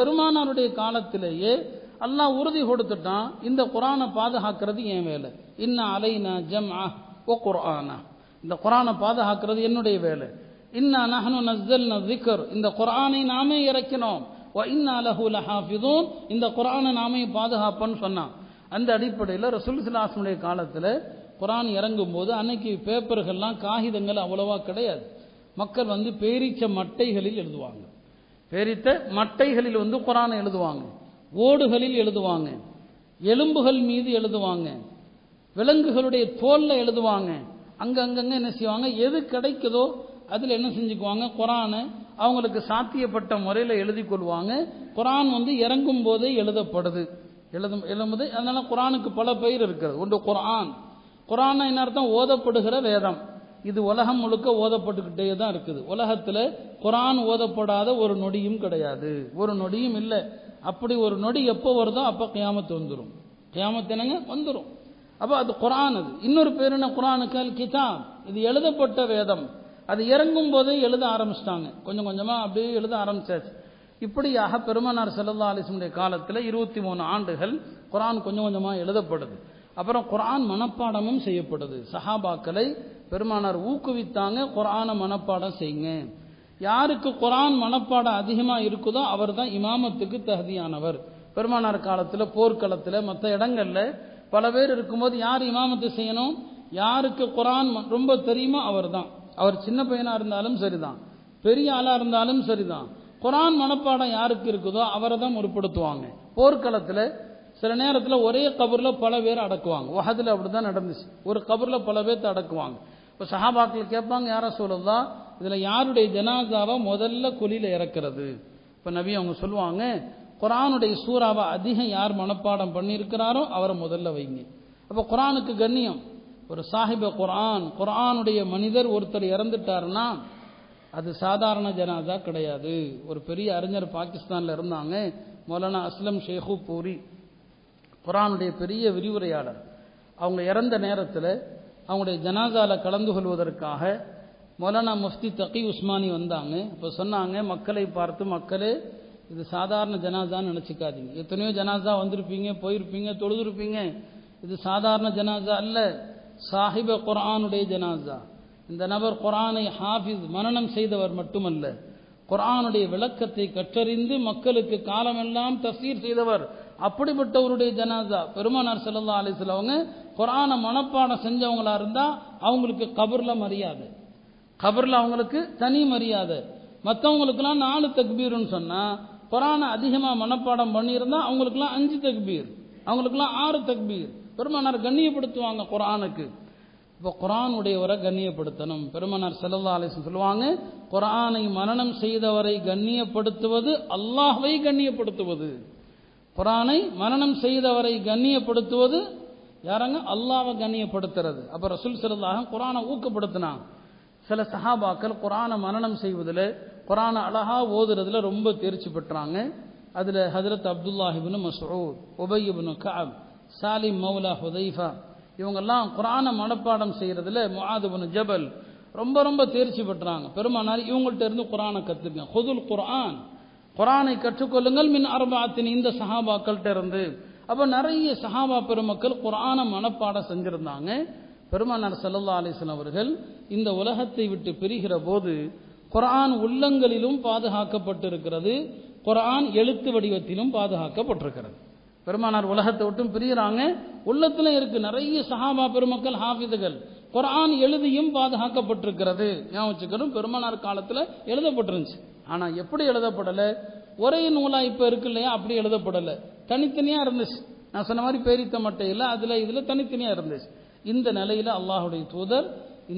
பெருமானாருடைய காலத்திலேயே அல்லாஹ் உறுதி கொடுத்துட்டான். இந்த குரானை பாதுகாக்கிறது என் வேலை. இன்ன அலைனா ஜம் ஓ குரானா இந்த குரானை பாதுகாக்கிறது என்னுடைய வேலை. இன்னா நஹனு நஸ்ஸல்னா திக்ர் இந்த குரானை நாமே இறக்கினோம். இன்னா லஹு லஹாஃபிதூன். இந்த குரானை நாமே பாதுகாப்பன்னு சொன்னான். அந்த அடிப்படையில் ரசூல் சிலாசனுடைய காலத்தில் குரான் இறங்கும் போது அன்னைக்கு பேப்பர்கள்லாம் காகிதங்கள் அவ்வளவா கிடையாது. மக்கள் வந்து பேரீச்ச மட்டைகளில் எழுதுவாங்க. பேரித்த மட்டைகளில் வந்து குரானை எழுதுவாங்க. ஓடுகளில் எழுதுவாங்க. எலும்புகள் மீது எழுதுவாங்க. விலங்குகளுடைய தோல்ல எழுதுவாங்க. அங்க அங்கங்க என்ன செய்வாங்க? எது கிடைக்குதோ அதில் என்ன செஞ்சுக்குவாங்க? குரானை அவங்களுக்கு சாத்தியப்பட்ட முறையில் எழுதி கொள்வாங்க. குரான் வந்து இறங்கும் போதே எழுதப்படுது. எழுதும் எழுதும்போது அதனால குரானுக்கு பல பெயர் இருக்கிறது. ஒன்று குரான். குரான் என்ன அர்த்தம்? ஓதப்படுகிற வேதம். இது உலகம் முழுக்க ஓதப்பட்டுக்கிட்டே தான் இருக்குது. உலகத்தில் குரான் ஓதப்படாத ஒரு நொடியும் கிடையாது. ஒரு நொடியும் இல்லை. அப்படி ஒரு நொடி எப்போ வருதோ அப்போ கியாமத்து வந்துடும் கியாமத்து என்னங்க? வந்துடும் அப்போ அது குரான் அது. இன்னொரு பேர் என்ன? குரானுக்கு கிதாப். இது எழுதப்பட்ட வேதம். அது இறங்கும் போதே எழுத ஆரம்பிச்சிட்டாங்க. கொஞ்சம் கொஞ்சமாக அப்படியே எழுத ஆரம்பிச்சாச்சு. இப்படியாக பெருமனார் செல்லல்லா அலிசனுடைய காலத்தில் இருபத்தி மூணு ஆண்டுகள் குரான் கொஞ்சம் கொஞ்சமாக எழுதப்படுது. அப்புறம் குரான் மனப்பாடமும் செய்யப்படுது. சஹாபாக்களை பெருமானார் ஊக்குவித்தாங்க குரானை மனப்பாடம் செய்யுங்க. யாருக்கு குரான் மனப்பாடம் அதிகமாக இருக்குதோ அவர் தான் இமாமத்துக்கு தகுதியானவர். பெருமானார் காலத்தில் போர்க்களத்தில் மற்ற இடங்கள்ல பல பேர் இருக்கும்போது யார் இமாமத்தை செய்யணும்? யாருக்கு குரான் ரொம்ப தெரியுமோ அவர் தான் அவர் சின்ன பையனாக இருந்தாலும் சரிதான். பெரிய ஆளாக இருந்தாலும் சரிதான். குரான் மனப்பாடம் யாருக்கு இருக்குதோ அவரை தான் முற்படுத்துவாங்க. போர்க்களத்தில் சில நேரத்தில் ஒரே கபரில் பல பேர் அடக்குவாங்க. உஹதில் அப்படி தான் நடந்துச்சு. ஒரு கபரில் பல பேர்த்த அடக்குவாங்க. இப்போ சஹாபாக்கள் கேட்பாங்க யார சொல்லலாம் இதில் யாருடைய ஜனாசாவை முதல்ல குழியில் இறக்கிறது? இப்போ நபி அவங்க சொல்லுவாங்க குரானுடைய சூறாவை அதிகம் யார் மனப்பாடம் பண்ணியிருக்கிறாரோ அவரை முதல்ல வைங்க. அப்போ குரானுக்கு கண்ணியம். ஒரு சாஹிப குரான் குரானுடைய மனிதர் ஒருத்தர் இறந்துட்டாருன்னா அது சாதாரண ஜனாதா கிடையாது. ஒரு பெரிய அறிஞர் பாகிஸ்தானில் இருந்தாங்க மௌலானா அஸ்லம் ஷேഖு பூரி குரானுடைய பெரிய விரிவுரையாளர். அவங்க இறந்த நேரத்தில் அவங்களுடைய ஜனாசால கலந்து கொள்வதற்காக மௌலானா முஃப்தி தகி உஸ்மானி வந்தாங்க. இப்போ சொன்னாங்க மக்களை பார்த்து மக்களே இது சாதாரண ஜனாசான்னு நினச்சிக்காதீங்க. எத்தனையோ ஜனாசா வந்திருப்பீங்க போயிருப்பீங்க தொழுதுருப்பீங்க. இது சாதாரண ஜனாசா அல்ல. சாஹிப குரானுடைய ஜனாசா. இந்த நபர் குரானை ஹாஃபிஸ் மனனம் செய்தவர் மட்டுமல்ல குரானுடைய விளக்கத்தை கற்றறிந்து மக்களுக்கு காலமெல்லாம் தசீர் செய்தவர். அப்படிப்பட்டவருடைய ஜனாதா பெருமானார் செல்லல்லா அலிஸ்ல அவங்க குரானை மனப்பாடம் செஞ்சவங்களா இருந்தா அவங்களுக்கு கபர்ல மரியாதை. கபர்ல அவங்களுக்கு தனி மரியாதை. மற்றவங்களுக்குலாம் நாலு தக்பீர்னு சொன்னா குரானை அதிகமாக மனப்பாடம் பண்ணியிருந்தா அவங்களுக்குலாம் அஞ்சு தக்பீர். அவங்களுக்குலாம் ஆறு தக்பீர். பெருமானார் கண்ணியப்படுத்துவாங்க குரானுக்கு இப்போ குரானுடையவரை கண்ணியப்படுத்தணும். பெருமனார் செல்லல்லா அலிசன் சொல்லுவாங்க குரானை மரணம் செய்தவரை கண்ணியப்படுத்துவது அல்லாஹ்வை கண்ணியப்படுத்துவது. குரானை மரணம் செய்தவரை கண்ணியப்படுத்துவது யாரங்க? அல்லாவை கண்ணியப்படுத்துறது. அப்போ ரசூல் சிறந்தாக குரானை ஊக்கப்படுத்தினான். சில சஹாபாக்கள் குரானை மரணம் செய்வதில் குரானை அழகா ஓதுறதுல ரொம்ப தேர்ச்சி பெற்றாங்க. அதில் ஹதரத் அப்துல்லாஹிபின் மசூத் உபைபின் கஅப் சாலிம் மௌலா ஹுதைஃபா இவங்கெல்லாம் குரானை மனப்பாடம் செய்கிறதுல முஹாதுபின் ஜபல் ரொம்ப ரொம்ப தேர்ச்சி பெற்றாங்க. பெருமானார் இவங்கள்ட்ட இருந்து குரானை கற்றுங்க ஹுதுல் குரான் குரானை கற்றுக்கொள்ளுங்கள் மின் அரபாத்தின் இந்த சஹாபாக்கள்கிட்ட இருந்து. அப்போ நிறைய சஹாபா பெருமக்கள் குரானை மனப்பாடம் செஞ்சிருந்தாங்க. பெருமானார் சல்லல்லா அலிஸ்லாம் அவர்கள் இந்த உலகத்தை விட்டு பிரிகிற போது குரான் உள்ளங்களிலும் பாதுகாக்கப்பட்டிருக்கிறது. குரான் எழுத்து வடிவத்திலும் பாதுகாக்கப்பட்டிருக்கிறது. பெருமானார் உலகத்தை விட்டும் பிரிகிறாங்க. உள்ளத்துல இருக்கு நிறைய சஹாபா பெருமக்கள் ஹாஃபிதுகள். குரான் எழுதியும் பாதுகாக்கப்பட்டிருக்கிறது. ஞாபகம் வச்சுக்கணும் பெருமானார் காலத்தில் எழுதப்பட்டிருந்துச்சு. ஆனால் எப்படி எழுதப்படலை? ஒரே நூலா இப்போ இருக்கு இல்லையா? அப்படி எழுதப்படலை. தனித்தனியாக இருந்துச்சு. நான் சொன்ன மாதிரி பேரித்த மட்டையில் அதில் இதில் தனித்தனியாக இருந்துச்சு. இந்த நிலையில் அல்லாஹுடைய தூதர்